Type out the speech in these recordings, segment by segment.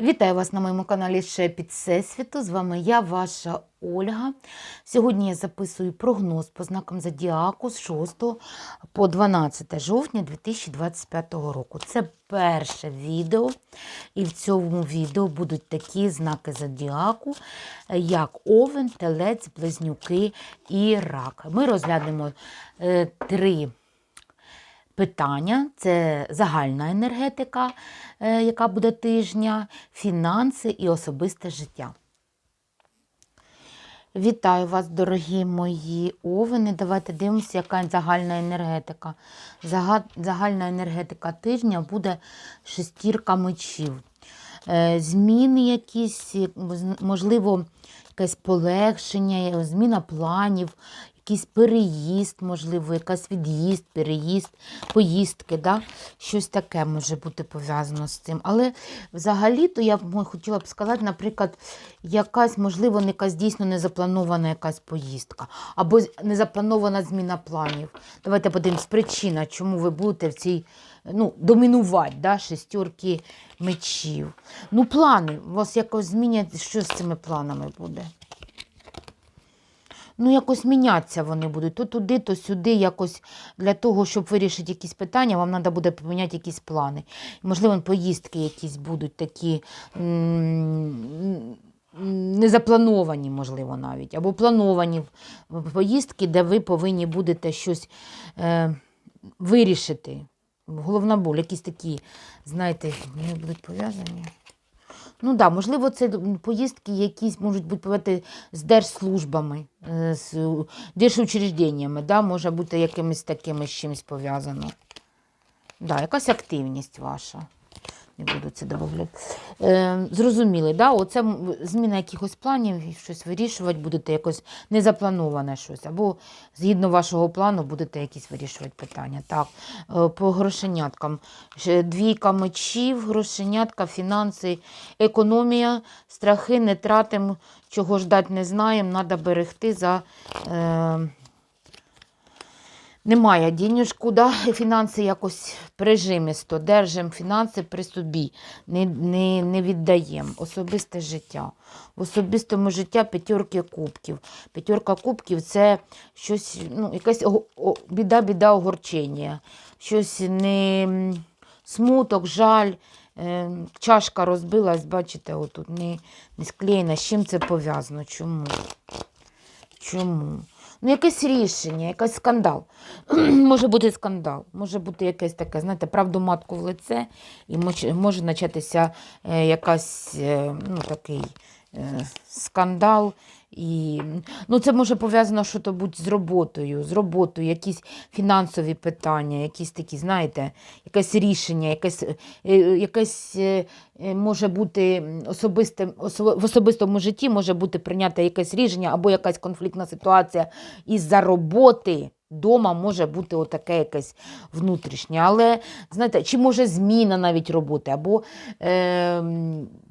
Вітаю вас на моєму каналі Шепіт Всесвіту. З вами я, ваша Ольга. Сьогодні я записую прогноз по знакам Зодіаку з 6 по 12 жовтня 2025 року. Це перше відео, і в цьому відео будуть такі знаки Зодіаку, як Овен, Телець, Близнюки і Рак. Ми розглянемо е, три питання: це загальна енергетика, е, яка буде тижня, фінанси і особисте життя. Вітаю вас, дорогі мої овени. Давайте дивимося, яка загальна енергетика. Загальна енергетика тижня буде шестірка мечів. Е, Зміни якісь, можливо, якесь полегшення, е, зміна планів, якийсь переїзд, можливо, якась від'їзд, переїзд, поїздки, да? щось таке може бути пов'язано з цим. Але взагалі-то я б хотіла б сказати, наприклад, якась, можливо, якась дійсно незапланована якась поїздка, або незапланована зміна планів. Давайте подивимось, причина, чому ви будете в цій ну, домінувати, да, шестерки мечів. Ну, плани, у вас якось змінять, що з цими планами буде? Ну, якось мінятися вони будуть. То туди, то сюди, якось для того, щоб вирішити якісь питання, вам треба буде поміняти якісь плани. Можливо, поїздки якісь будуть такі незаплановані, можливо, навіть, або плановані поїздки, де ви повинні будете щось е, вирішити. Головна боль, якісь такі, знаєте, вони будуть пов'язані. Ну да, можливо, це поїздки якісь можуть бути пов'язані з держслужбами, е, з держучрежденнями, да, може бути якимось такими з чимось пов'язано. Да, якась активність ваша. Не буду це додавати. Е, зрозуміли, да? Оце зміна якихось планів, щось вирішувати, будете якось незаплановане щось. Або згідно вашого плану будете якісь вирішувати питання. Так, е, по грошеняткам. Двійка мечів, грошенятка, фінанси, економія, страхи, не тратимо, чого ждати не знаємо, треба берегти за. Е, немає денежку, да? фінанси якось прижимисто, держимо фінанси при собі, не, не, не віддаємо. Особисте життя. В особистому життя п'ятерки кубків. П'ятерка кубків це щось, ну, якась біда-біда огорчення, щось не смуток, жаль. Е, Чашка розбилась, бачите, отут не, не склеєна. З чим це пов'язано? Чому? Чому? Ну, якесь рішення, якийсь скандал. може бути скандал, може бути якесь таке, знаєте, правду матку в лице, і може, може початися е, якась, е, ну, такий е, скандал. І, ну, це може пов'язано що то будь з роботою, з роботою, якісь фінансові питання, якісь такі, знаєте, якесь рішення, якесь, е, якесь е, е, може бути особисте, в особистому житті може бути прийнято якесь рішення або якась конфліктна ситуація із-за роботи. Дома може бути отаке якесь внутрішнє, але знаєте, чи може зміна навіть роботи, або е,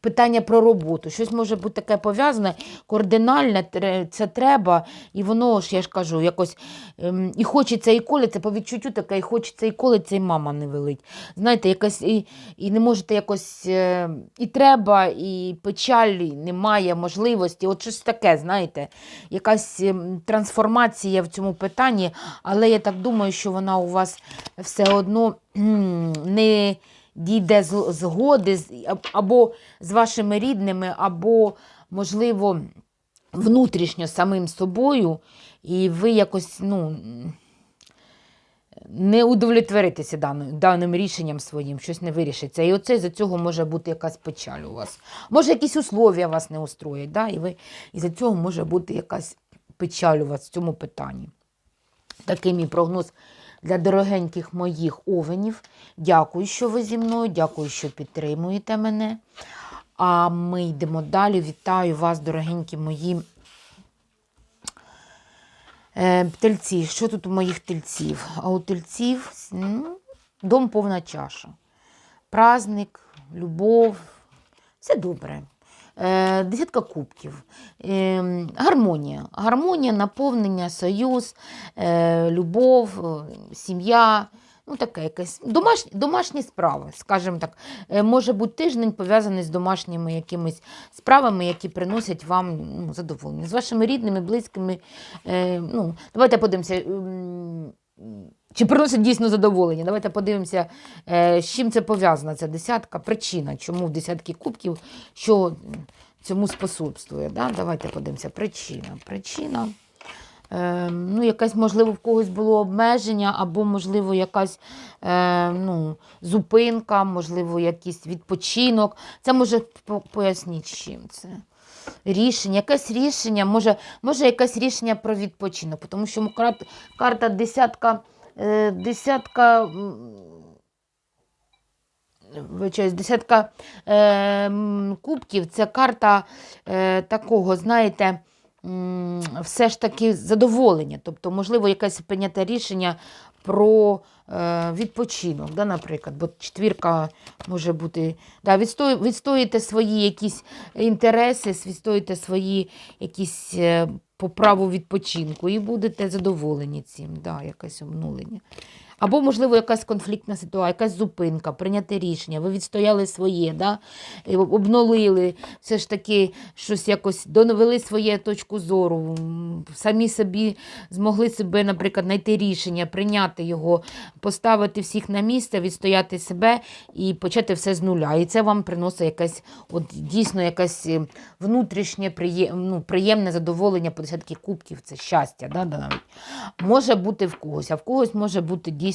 питання про роботу. Щось може бути таке пов'язане, координальне, тре- це треба, і воно ж, я ж кажу, якось ем, і хочеться, і колиться, по відчуттю таке, і хочеться, і колиться, і мама не велить. Знаєте, якось і, і не можете якось е, і треба, і печалі немає можливості. От щось таке, знаєте, якась ем, трансформація в цьому питанні, але я так думаю, що вона у вас все одно не дійде згоди або з вашими рідними, або, можливо, внутрішньо самим собою, і ви якось, ну. Не удовлетворитися даним, даним рішенням своїм, щось не вирішиться. І оце за цього може бути якась печаль у вас. Може, якісь условия вас не устроять, да? і ви, і за цього може бути якась печаль у вас в цьому питанні. Такий мій прогноз для дорогеньких моїх овенів. Дякую, що ви зі мною, дякую, що підтримуєте мене. А ми йдемо далі. Вітаю вас, дорогенькі мої Е, Тельці, що тут у моїх тельців? А у тельців ну, дом повна чаша. Праздник, любов, все добре. Е, Десятка кубків. Е, Гармонія. Гармонія, наповнення, союз, е, любов, сім'я, Ну, таке якесь домашні, домашні справи, скажімо так. Може бути тиждень пов'язаний з домашніми якимись справами, які приносять вам ну, задоволення. З вашими рідними, близькими. Ну, давайте подивимося. Чи приносить дійсно задоволення? Давайте подивимося, е, з чим це пов'язано. Ця десятка, причина, чому в десятки кубків, що цьому способствує. Да? Давайте подивимося. Причина. Причина. Е, ну, якась, можливо, в когось було обмеження, або, можливо, якась е, ну, зупинка, можливо, якийсь відпочинок. Це може по- поясніть, з чим це. Рішення, якесь рішення, може, може якесь рішення про відпочинок, тому що карта, десятка, десятка, м, десятка е, кубків це карта е, такого, знаєте, все ж таки задоволення. Тобто, можливо, якесь прийняте рішення про е, відпочинок, да, наприклад, бо четвірка може бути. Да, відстої, відстоїте свої якісь інтереси, відстоїте свої якісь е, по праву відпочинку і будете задоволені цим, да, якесь обнулення. Або, можливо, якась конфліктна ситуація, якась зупинка, прийняти рішення, ви відстояли своє, да? обнулили, все ж таки щось якось доновели своє точку зору, самі собі змогли себе, наприклад, знайти рішення, прийняти його, поставити всіх на місце, відстояти себе і почати все з нуля. І це вам приносить якесь, от дійсно якесь е, внутрішнє ну, приємне задоволення по десятки кубків, це щастя. Да. Може бути в когось, а в когось може бути дійсно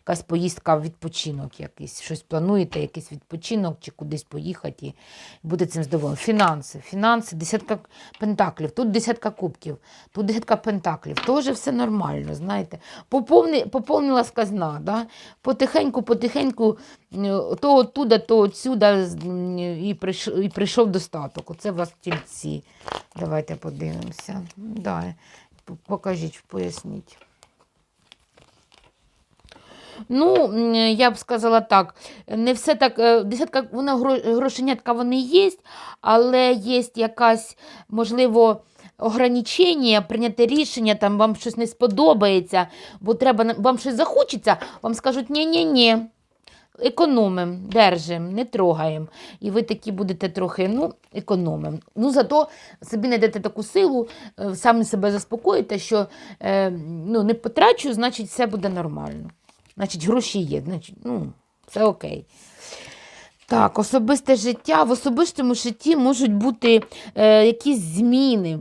якась поїздка в відпочинок, якийсь, щось плануєте, якийсь відпочинок чи кудись поїхати і буде цим задоволений. Фінанси, фінанси, десятка пентаклів, тут десятка кубків, тут десятка пентаклів. Теж все нормально, знаєте. Поповни, поповнилась казна, да? потихеньку, потихеньку, то оттуда, то отсюда і прийшов, і прийшов достаток. Оце у вас тільці. Давайте подивимося. Да. Покажіть, поясніть. Ну, я б сказала так, не все так, е, десятка, вона грошенятка вони є, але є якась, можливо, ограничення, прийняти рішення, там вам щось не сподобається, бо треба, вам щось захочеться, вам скажуть ні-ні-ні. Економимо, держимо, не трогаємо. І ви такі будете трохи ну, економимо. Ну, зато собі знайдете таку силу, е, самі себе заспокоїте, що е, ну, не потрачу, значить, все буде нормально. Значить, гроші є, значить, ну, все окей. Так, особисте життя. В особистому житті можуть бути е, якісь зміни,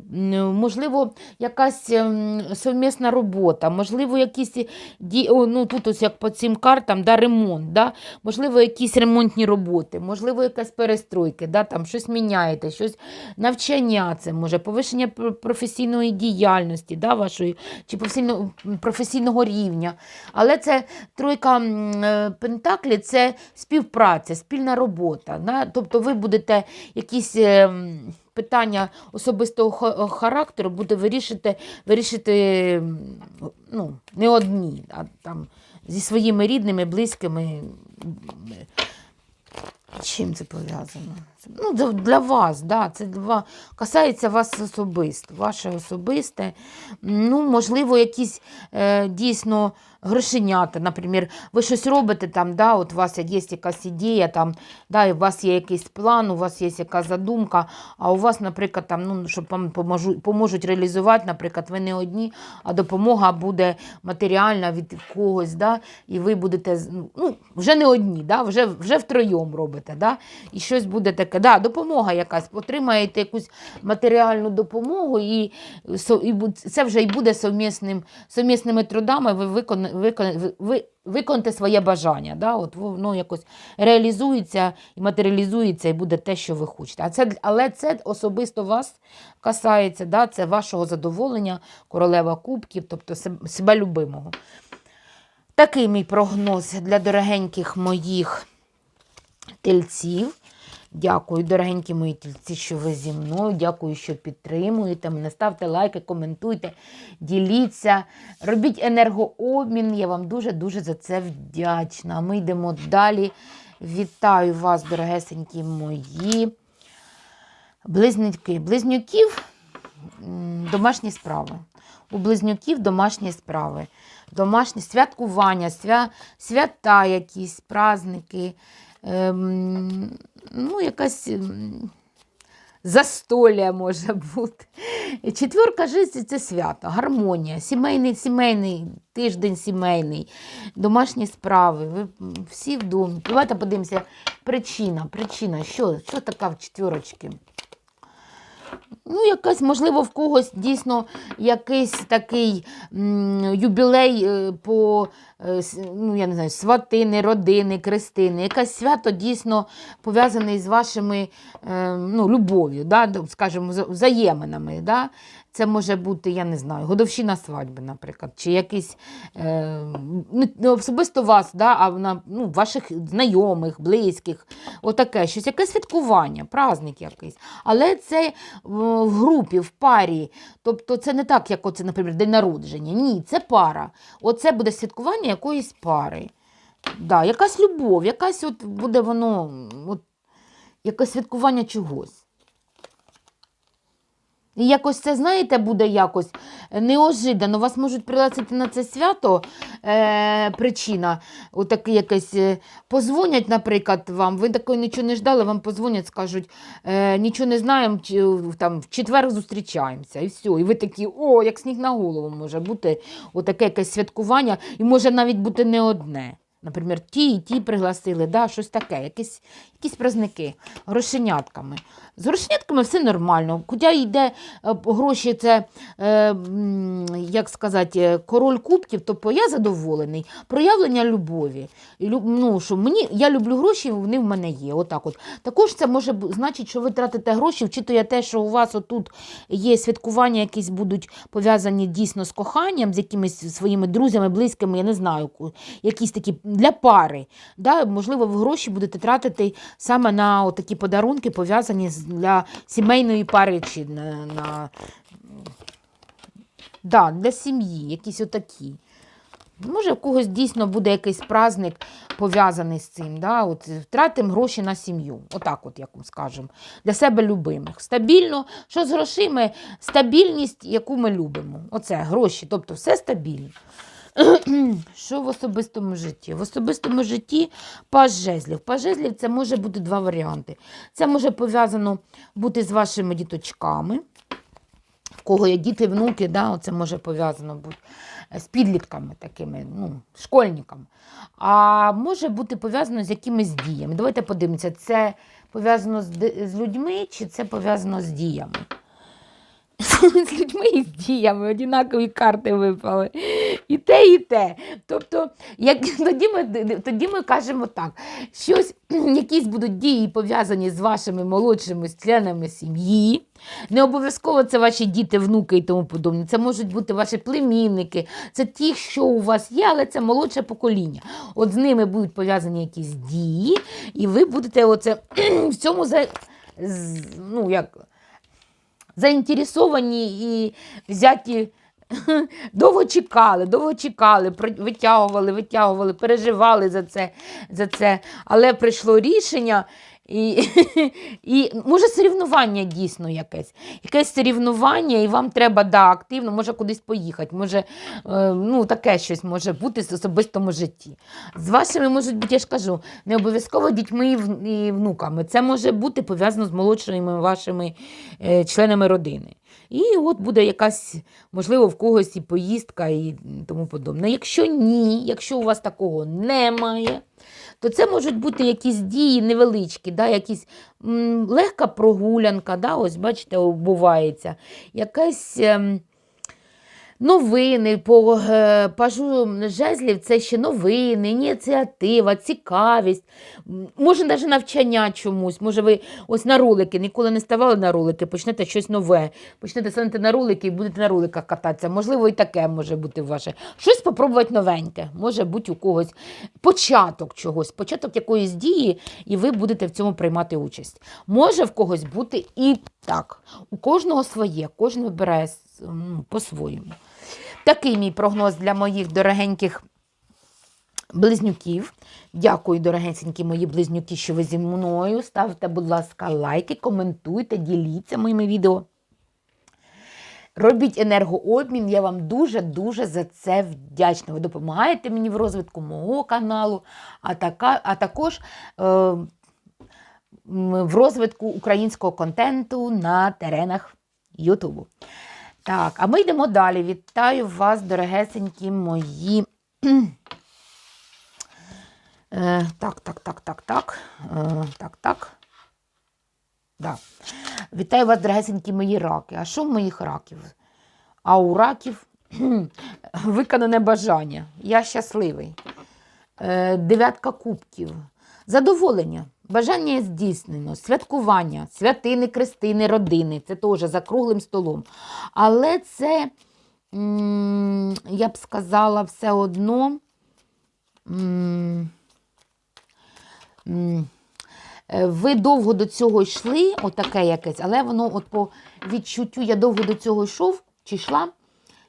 можливо, якась ем, совмісна робота, можливо, якісь ді... О, ну, тут ось як по цим картам, да, ремонт, да? можливо, якісь ремонтні роботи, можливо, якась перестройки, да, там щось міняєте, щось навчання це може, повищення професійної діяльності да, вашої, чи професійного рівня. Але це тройка е, пентаклі це співпраця, спільна робота. На, Тобто ви будете якісь е, питання особистого характеру буде вирішити, вирішити ну, не одні, а там зі своїми рідними, близькими. Чим це пов'язано? Ну, для- вас, да, це для касається вас особисто, ваше особисте. Ну, можливо, якісь е, дійсно грошенята, наприклад, ви щось робите там, да, от у вас є якась ідея, там, да, у вас є якийсь план, у вас є якась задумка, а у вас, наприклад, там, ну, щоб вам поможу, поможуть реалізувати, наприклад, ви не одні, а допомога буде матеріальна від когось, да, і ви будете ну, вже не одні, да, вже, вже втроєм робите. Да, і щось буде таке, да, допомога якась, отримаєте якусь матеріальну допомогу, і, і це вже і буде совмісним, совмісними трудами, ви, викон, викон, ви, ви виконате своє бажання. Да? От воно якось реалізується і матеріалізується, і буде те, що ви хочете. А це, але це особисто вас касається, да? це вашого задоволення, королева кубків, тобто себе любимого. Такий мій прогноз для дорогеньких моїх тельців. Дякую, дорогенькі мої тільці, що ви зі мною. Дякую, що підтримуєте мене. Ставте лайки, коментуйте, діліться, робіть енергообмін. Я вам дуже-дуже за це вдячна. Ми йдемо далі. Вітаю вас, дорогесенькі мої. Близнюки. Близнюків домашні справи. У близнюків домашні справи. Домашні святкування, свя, свята якісь, праздники, ем, ну, якась застоля застолля може бути. Четверка життя це свято, гармонія, сімейний, сімейний, тиждень сімейний, домашні справи. Ви всі в домі. Давайте подивимося. Причина, причина, що, що така в четверочки? Ну, якась, можливо, в когось дійсно якийсь такий юбілей е, по е, ну, я не знаю, сватини, родини, крестини. Якесь свято дійсно пов'язане з вашими е, ну, любов'ю, да, скажімо, взаєминами. Да? Це може бути, я не знаю, годовщина свадьби, наприклад, чи якийсь е, ну, не особисто вас, да, а на, ну, ваших знайомих, близьких, отаке щось, якесь святкування, праздник якийсь. Але це в в групі, в парі. Тобто це не так, як оце, наприклад, день народження. Ні, це пара. Оце буде святкування якоїсь пари. Да, якась любов, якась от буде воно, от, якесь святкування чогось. І якось це, знаєте, буде якось неожиданно. Вас можуть пригласити на це свято е, причина, отаке якесь. Е, позвонять, наприклад, вам, ви такої нічого не ждали, вам позвонять, скажуть, е, нічого не знаємо, там, в четвер зустрічаємося. І все. І ви такі, о, як сніг на голову може бути отаке якесь святкування, і може навіть бути не одне. Наприклад, ті і ті пригласили, да, щось таке, якісь, якісь праздники грошенятками. З грошенятками все нормально. Хоча йде е, гроші, це, е, як сказати, король кубків, тобто я задоволений. Проявлення любові. І лю- Ну, що мені, я люблю гроші, вони в мене є. Отак от. Також це може значить, що ви тратите гроші, вчитує те, що у вас отут є святкування, якісь будуть пов'язані дійсно з коханням, з якимись своїми друзями, близькими, я не знаю, якісь такі для пари. Да? Можливо, ви гроші будете тратити саме на такі подарунки, пов'язані для сімейної пари чи на, на да, для сім'ї, якісь отакі. Може, в когось дійсно буде якийсь праздник пов'язаний з цим. Да? От, втратимо гроші на сім'ю. Отак, от, як вам скажемо. Для себе любимих. Стабільно. Що з грошима? Стабільність, яку ми любимо. Оце гроші, тобто все стабільно. Що в особистому житті? В особистому житті паж жезлів. Паж жезлів це може бути два варіанти. Це може пов'язано бути з вашими діточками. В кого є діти, внуки, да, це може пов'язано бути е, з підлітками такими, ну, школьниками. А може бути пов'язано з якимись діями. Давайте подивимося, це пов'язано з людьми чи це пов'язано з діями? з людьми і з діями, однакові карти випали. І те, і те. Тобто, як, тоді, ми, тоді ми кажемо так, щось, якісь будуть дії пов'язані з вашими молодшими членами сім'ї. Не обов'язково це ваші діти, внуки і тому подобне. Це можуть бути ваші племінники, це ті, що у вас є, але це молодше покоління. От з ними будуть пов'язані якісь дії, і ви будете оце, в цьому за, ну, як, заінтересовані і взяті. Довго чекали, довго чекали, витягували, витягували, переживали за це, за це. Але прийшло рішення, і, і може сорівнування дійсно якесь. Якесь сорівнування, і вам треба да, активно, може кудись поїхати, може е, ну, таке щось може бути в особистому житті. З вашими можуть бути, я ж кажу, не обов'язково дітьми і внуками. Це може бути пов'язано з молодшими вашими е, членами родини. І от буде якась, можливо, в когось і поїздка і тому подобне. Якщо ні, якщо у вас такого немає, то це можуть бути якісь дії невеличкі, да, якісь м, легка прогулянка, да, ось бачите, бувається, якась. ем, Новини по е, пажу жезлів це ще новини, ініціатива, цікавість, може навіть навчання чомусь. Може, ви ось на ролики ніколи не ставали на ролики, почнете щось нове, почнете станете на ролики і будете на роликах кататися. Можливо, і таке може бути ваше. Щось спробувати новеньке. Може бути у когось початок чогось, початок якоїсь дії, і ви будете в цьому приймати участь. Може в когось бути і так. У кожного своє, кожен вибирає по-своєму. Такий мій прогноз для моїх дорогеньких близнюків. Дякую, дорогенькі мої близнюки, що ви зі мною. Ставте, будь ласка, лайки, коментуйте, діліться моїми відео. Робіть енергообмін, я вам дуже-дуже за це вдячна. Ви допомагаєте мені в розвитку мого каналу, а, така, а також е, в розвитку українського контенту на теренах Ютубу. Так, а ми йдемо далі. Вітаю вас, дорогесенькі мої. Е, так, так, так, так, так. Е, так, так. Да. Вітаю вас, дорогесенькі мої раки. А що в моїх раків? А у раків виконане бажання. Я щасливий. Е, дев'ятка кубків. Задоволення. Бажання здійснено, святкування, святини, крестини, родини. Це теж за круглим столом. Але це, я б сказала, все одно. е, Ви довго до цього йшли, отаке якесь, але воно от по відчуттю я довго до цього йшов чи йшла,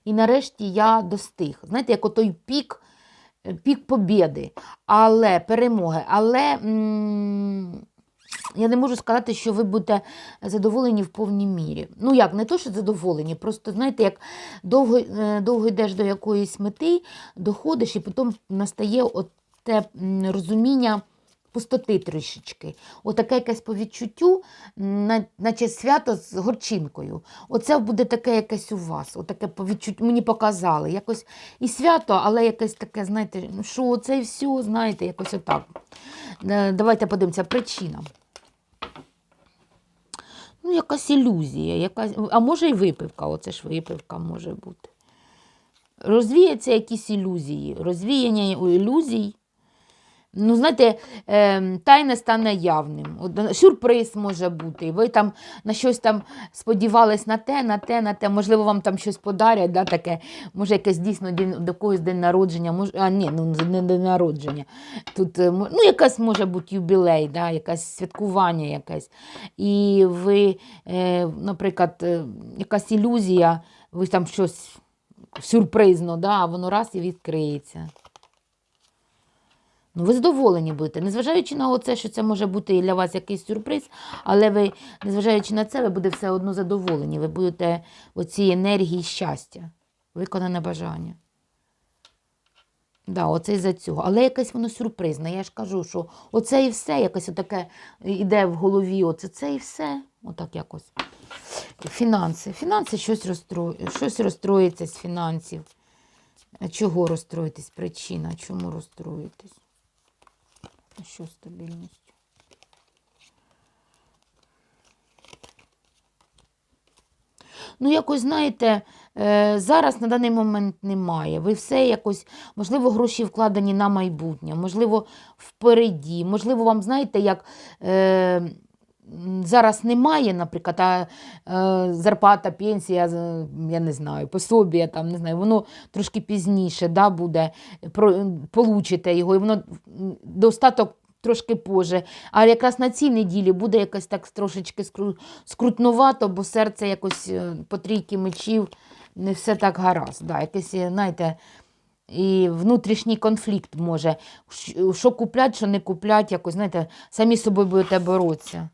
і нарешті я достиг. Знаєте, як отой пік, пік побєди, але перемоги. Але я не можу сказати, що ви будете задоволені в повній мірі. Ну як, не то, що задоволені, просто знаєте, як довго, е, довго йдеш до якоїсь мети, доходиш, і потім настає от те розуміння пустоти трішечки. Отаке якесь по відчуттю, наче свято з горчинкою. Оце буде таке якесь у вас. Отаке по відчуттю, мені показали. Якось і свято, але якесь таке, знаєте, ну що це і все, знаєте, якось отак. Е, Давайте подивимося, причина. Ну, якась ілюзія, якась, а може і випивка, оце ж випивка може бути. Розвіяться якісь ілюзії, розвіяння ілюзій. Ну, знаєте, е, тайне стане явним. Сюрприз може бути. Ви там на щось там сподівались на те, на те, на те. Можливо, вам там щось подарять, да, таке. Може, якесь дійсно до когось день народження. Може, а ні, ну не день народження. Тут е, ну, якась може бути юбілей, да, якесь святкування якесь. І ви, е, наприклад, е, якась ілюзія, ви там щось сюрпризно, да, а воно раз і відкриється. Ну, ви задоволені будете, незважаючи на це, що це може бути і для вас якийсь сюрприз, але ви, незважаючи на це, ви будете все одно задоволені. Ви будете в цій енергії щастя, виконане бажання. Да, оце із-за цього. Але якесь воно сюрпризне. Я ж кажу, що оце і все, якось отаке йде в голові. Оце це і все. Отак якось. Фінанси. Фінанси щось розстроює, щось розстроїться з фінансів. Чого розстроїтесь? Причина, чому розстроїтесь? Що стабільність. Ну, якось, знаєте, е, зараз на даний момент немає. Ви все якось, можливо, гроші вкладені на майбутнє, можливо, впереді, можливо, вам знаєте, як. Зараз немає, наприклад, а е, зарплата, пенсія, я не знаю, пособія, там, не знаю, воно трошки пізніше да, буде, про, получите його, і воно достаток трошки позже. А якраз на цій неділі буде якось так трошечки скру- скрутнувато, бо серце якось е, по трійки мечів не все так гаразд. Да, якесь, е, знаєте, і внутрішній конфлікт може. Що куплять, що не куплять, якось, знаєте, самі з собою будете боротися.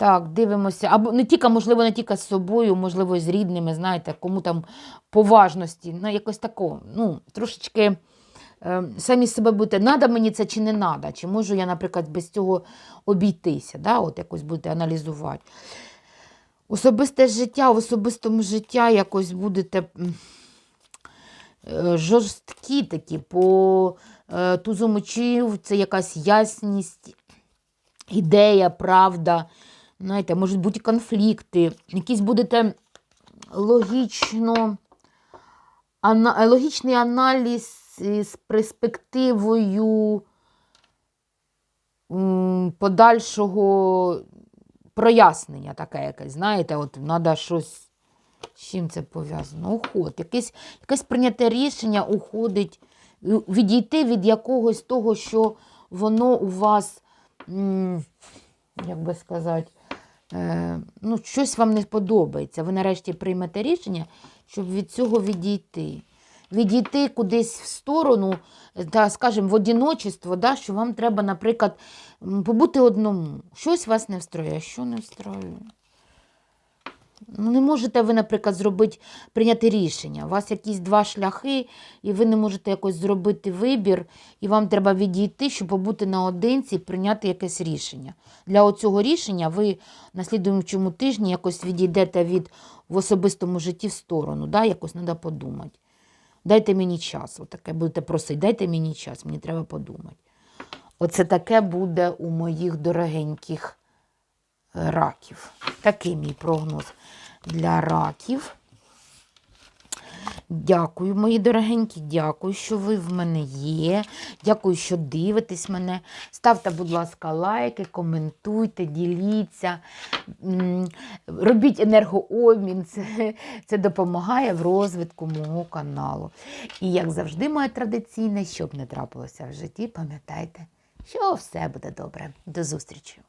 Так, дивимося. Або не тільки, можливо, не тільки з собою, можливо, з рідними, знаєте, кому там поважності. Ну, якось тако. Ну, трошечки е, самі себе будете, надо мені це чи не надо, чи можу я, наприклад, без цього обійтися, да? от якось будете аналізувати. Особисте життя, в особистому життя якось будете е, жорсткі такі, по е, тузу мечів, це якась ясність, ідея, правда. Знаєте, можуть бути конфлікти, якісь будете логічно, ана, логічний аналіз з перспективою подальшого прояснення таке якесь, знаєте, от треба щось. З чим це пов'язано? Уход. Якесь, якесь прийняте рішення уходить, відійти від якогось того, що воно у вас, як би сказати, ну, щось вам не подобається. Ви нарешті приймете рішення, щоб від цього відійти. Відійти кудись в сторону, та, скажімо, в одиночество, да, що вам треба, наприклад, побути одному. Щось вас не встроює, а що не встроює? Ну, не можете ви, наприклад, зробити, прийняти рішення. У вас якісь два шляхи, і ви не можете якось зробити вибір, і вам треба відійти, щоб побути наодинці і прийняти якесь рішення. Для оцього рішення ви на слідуючому тижні якось відійдете від в особистому житті в сторону. Да? Якось треба подумати. Дайте мені час. Отаке будете просити, дайте мені час, мені треба подумати. Оце таке буде у моїх дорогеньких раків. Такий мій прогноз для раків. Дякую, мої дорогенькі, дякую, що ви в мене є. Дякую, що дивитесь мене. Ставте, будь ласка, лайки, коментуйте, діліться, робіть енергообмін. Це, це допомагає в розвитку мого каналу. І як завжди, моє традиційне, щоб не трапилося в житті, пам'ятайте, що все буде добре. До зустрічі!